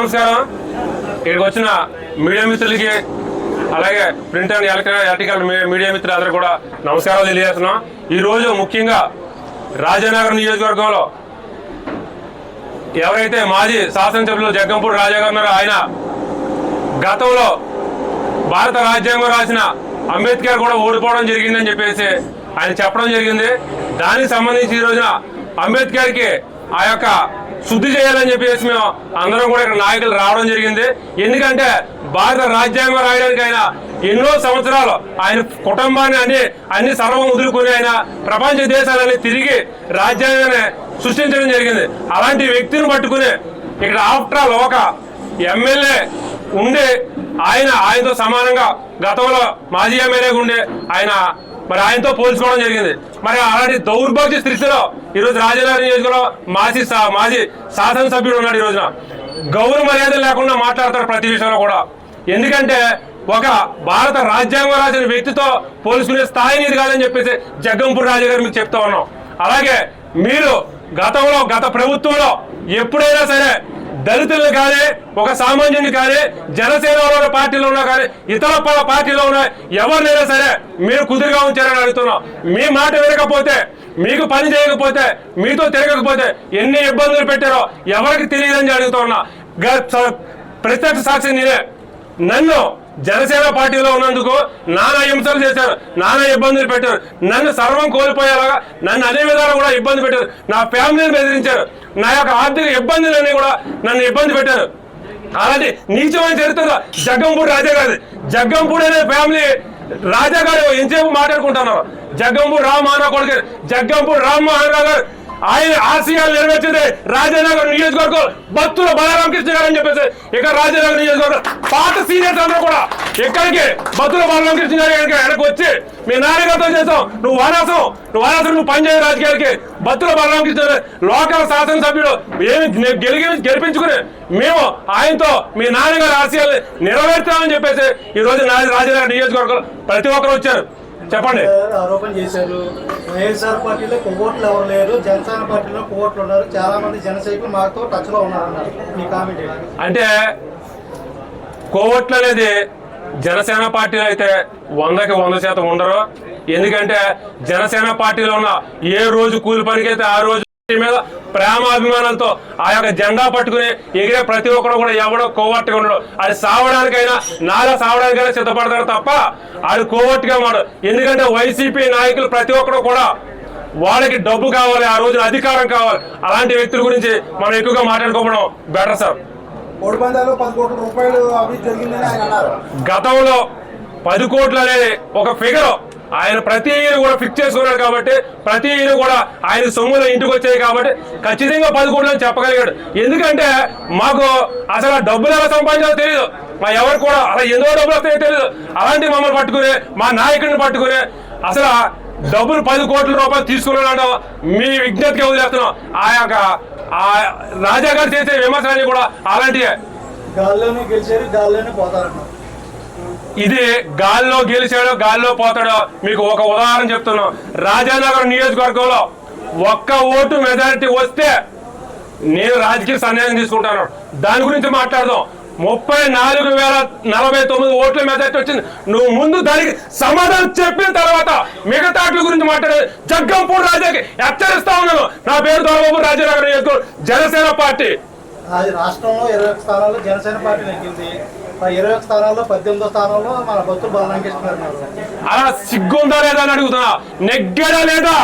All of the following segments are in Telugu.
నమస్కారం. ఇక్కడికి వచ్చిన మీడియా మిత్రులకి అలాగే ప్రింట్ అండ్ ఎలక్ట్రికల్ మీడియా మిత్రులందరూ కూడా నమస్కారాలు తెలియజేస్తున్నాం. ఈరోజు ముఖ్యంగా రాజానగర్ నియోజకవర్గంలో ఎవరైతే మాజీ శాసనసభ్యులు జగ్గంపూడి రాజా గారు ఉన్నారో ఆయన గతంలో భారత రాజ్యాంగం రాసిన అంబేద్కర్ కూడా ఓడిపోవడం జరిగిందని చెప్పేసి ఆయన చెప్పడం జరిగింది. దానికి సంబంధించి ఈ రోజున అంబేద్కర్కి ఆ యొక్క శుద్ధి చేయాలని చెప్పేసి మేము అందరం కూడా ఇక్కడ నాయకులు రావడం జరిగింది. ఎందుకంటే భారత రాజ్యాంగం రాయడానికి ఆయన ఎన్నో సంవత్సరాలు ఆయన కుటుంబాన్ని అన్ని అన్ని సర్వం వదులుకుని ఆయన ప్రపంచ దేశాలని తిరిగి రాజ్యాంగాన్ని సృష్టించడం జరిగింది. అలాంటి వ్యక్తిని పట్టుకుని ఇక్కడ ఆఫ్టర్ ఆల్ ఒక ఎమ్మెల్యే ఉండే ఆయన ఆయనతో సమానంగా గతంలో మాజీ ఎమ్మెల్యేగా ఉండే ఆయన మరి ఆయనతో పోల్చుకోవడం జరిగింది. మరి అలాంటి దౌర్భాగ్య స్థితిలో ఈరోజు రాజధాని నియోజకవర్గంలో మాజీ సా- మాజీ శాసనసభ్యుడు ఉన్నాడు ఈ రోజున. గౌరవ మర్యాద లేకుండా మాట్లాడతారు ప్రతి విషయంలో కూడా. ఎందుకంటే ఒక భారత రాజ్యాంగం రాసిన వ్యక్తితో పోల్చుకునే స్థాయి ఇది కాదని చెప్పేసి జగ్గంపూర్ రాజు గారు మీకు చెప్తా ఉన్నాం. అలాగే మీరు గతంలో గత ప్రభుత్వంలో ఎప్పుడైనా సరే దళితులను కానీ ఒక సామాన్యుని కానీ జనసేనలో ఉన్న పార్టీలో ఉన్నా కానీ ఇతర పార్టీలో ఉన్న ఎవరినైనా సరే మీరు కుదురుగా ఉంచారని అడుగుతున్నాం. మీ మాట వినకపోతే మీకు పని చేయకపోతే మీతో తిరగకపోతే ఎన్ని ఇబ్బందులు పెట్టారో ఎవరికి తెలియదని అడుగుతున్నా గ- ప్రత్యక్ష సాక్షి నేనే. నన్ను జనసేన పార్టీలో ఉన్నందుకు నానా హింసలు చేశారు నానా ఇబ్బందులు పెట్టారు. నన్ను సర్వం కోల్పోయేలాగా నన్ను అదే విధాలు కూడా ఇబ్బంది పెట్టారు. నా ఫ్యామిలీని బెదిరించారు. నా యొక్క ఆర్థిక ఇబ్బందులన్నీ కూడా నన్ను ఇబ్బంది పెట్టారు. అలాంటి నీచమైన చరిత్ర జగ్గంపూడి రాజా గారి జగ్గంపూడి అనే ఫ్యామిలీ రాజా గారు ఎంతసేపు మాట్లాడుకుంటాను. జగ్గంపూడి రామ్ మహానా కొడుకు జగ్గంపూడి రామ్ మహానా గారు ఆయన ఆశయాలు నెరవేర్చింది రాజానగర్ నియోజకవర్గం భక్తుల బలరామకృష్ణ గారు అని చెప్పేసి ఇక రాజానగర్ నియోజకవర్గం పాత సీనియర్స్ అందరూ కూడా ఇక్కడికి భక్తుల బలరామకృష్ణ గారు ఇక్కడికి వెనక్కి వచ్చి మీ నాన్నగారితో చేసాం నువ్వు వారాసం నువ్వు వారాసం నువ్వు పనిచేయ రాజకీయాలకి. భక్తుల బలరామకృష్ణ గారు లోకల్ శాసనసభ్యుడు ఏమి గెలిగి గెలిపించుకుని మేము ఆయనతో మీ నాన్నగారి ఆశయాలు నెరవేర్చామని చెప్పేసి ఈ రోజు నా రాజానగర్ నియోజకవర్గంలో ప్రతి ఒక్కరు వచ్చారు. చెప్పండి. గారు ఆరోపణ చేశారు. వైఎస్ఆర్ పార్టీలో కొవ్వోట్లు ఎవరు లేరు. జనసేన పార్టీలో కొవ్వోట్లు ఉన్నారు. చాలా మంది జన సైనికులు మాతో టచ్లో ఉన్నారన్నారు. మీ కామెంట్ ఏంటి? అంటే కోవట్లు అనేది జనసేన పార్టీలో అయితే వందకి వంద శాతం ఉండరు. ఎందుకంటే జనసేన పార్టీలో ఉన్న ఏ రోజు కూలి పనికైతే ఆ రోజు మీద ప్రేమాభిమానంతో ఆ యొక్క జెండా పట్టుకుని ఎగిరే ప్రతి ఒక్కరు కూడా ఎవడో కోవట్టుగా ఉండడు. అది సావడానికైనా నాలా సావడానికైనా సిద్ధపడతారు తప్ప అది కోవట్టుగా మాడు ఎందుకంటే వైసీపీ నాయకులు ప్రతి ఒక్కరు కూడా వాళ్ళకి డబ్బు కావాలి ఆ రోజున అధికారం కావాలి. అలాంటి వ్యక్తుల గురించి మనం ఎక్కువగా మాట్లాడుకోవడం బెటర్ సార్. పది కోట్ల రూపాయలు జరిగిందని ఆయన అన్నారు. గతంలో పది కోట్లు అనేది ఒక ఫిగర్ ఆయన ప్రతి ఇయర్ కూడా ఫిక్స్ చేసుకున్నాడు కాబట్టి ప్రతి ఇయర్ కూడా ఆయన సొమ్ములు ఇంటికి వచ్చాయి కాబట్టి ఖచ్చితంగా పది కోట్లు అని చెప్పగలిగాడు. ఎందుకంటే మాకు అసలు ఆ డబ్బులు ఎలా సంపాదించాలో తెలియదు మా ఎవరు కూడా అలా ఎందులో డబ్బులు వస్తాయో తెలియదు అలాంటి మమ్మల్ని పట్టుకుని మా నాయకుడిని పట్టుకుని అసలు డబ్బులు పది కోట్ల రూపాయలు తీసుకున్నాడు మీ విజ్ఞప్తిగా వదిలేస్తున్నాం. ఆ యొక్క ఆ రాజా గారు చేసే విమర్శలన్నీ కూడా అలాంటివే గాల్లోనే గెలిచారు గాల్లోనే పోతారన్నారు. ఇది గాల్లో గెలిచాడో గాల్లో పోతాడో మీకు ఒక ఉదాహరణ చెప్తున్నాం. రాజానగరం నియోజకవర్గంలో ఒక్క ఓటు మెజారిటీ వస్తే నేను రాజకీయ సన్యాసం తీసుకుంటాను. దాని గురించి మాట్లాడదాం. ముప్పై నాలుగు వేల నలభై తొమ్మిది ఓట్ల మెజారిటీ వచ్చింది. నువ్వు ముందు దానికి సమాధానం చెప్పిన తర్వాత మిగతా గురించి మాట్లాడే జగ్గంపూడి రాజాకి హెచ్చరిస్తా ఉన్నాను. నా పేరు దొరబాబు రాజానగరం నియోజకవర్గం జనసేన పార్టీ. అది రాష్ట్రంలో ఇరవై స్థానాల్లో జనసేన పార్టీ నెగ్గింది. ఇరవై స్థానాల్లో పద్దెనిమిదో స్థానంలో మన భక్తులు ఉన్నారు. అలా సిగ్గుందా లేదా అని అడుగుతున్నా. నెగ్గడా లేదా?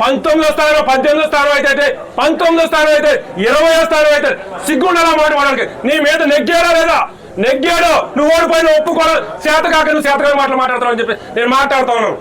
పంతొమ్మిదో స్థానం పద్దెనిమిదో స్థానం అయితే పంతొమ్మిదో స్థానం అయితే ఇరవయో స్థానం అయితే సిగ్గుండాలా మాట్లాడడానికి నీ మీద నెగ్గాడా లేదా? నెగ్గాడు నువ్వు ఓడిపోయిన ఒప్పుకోవడం చేత కాక నువ్వు చేతకాని మాటలు మాట్లాడతావు అని చెప్పి నేను మాట్లాడుతా ఉన్నాను.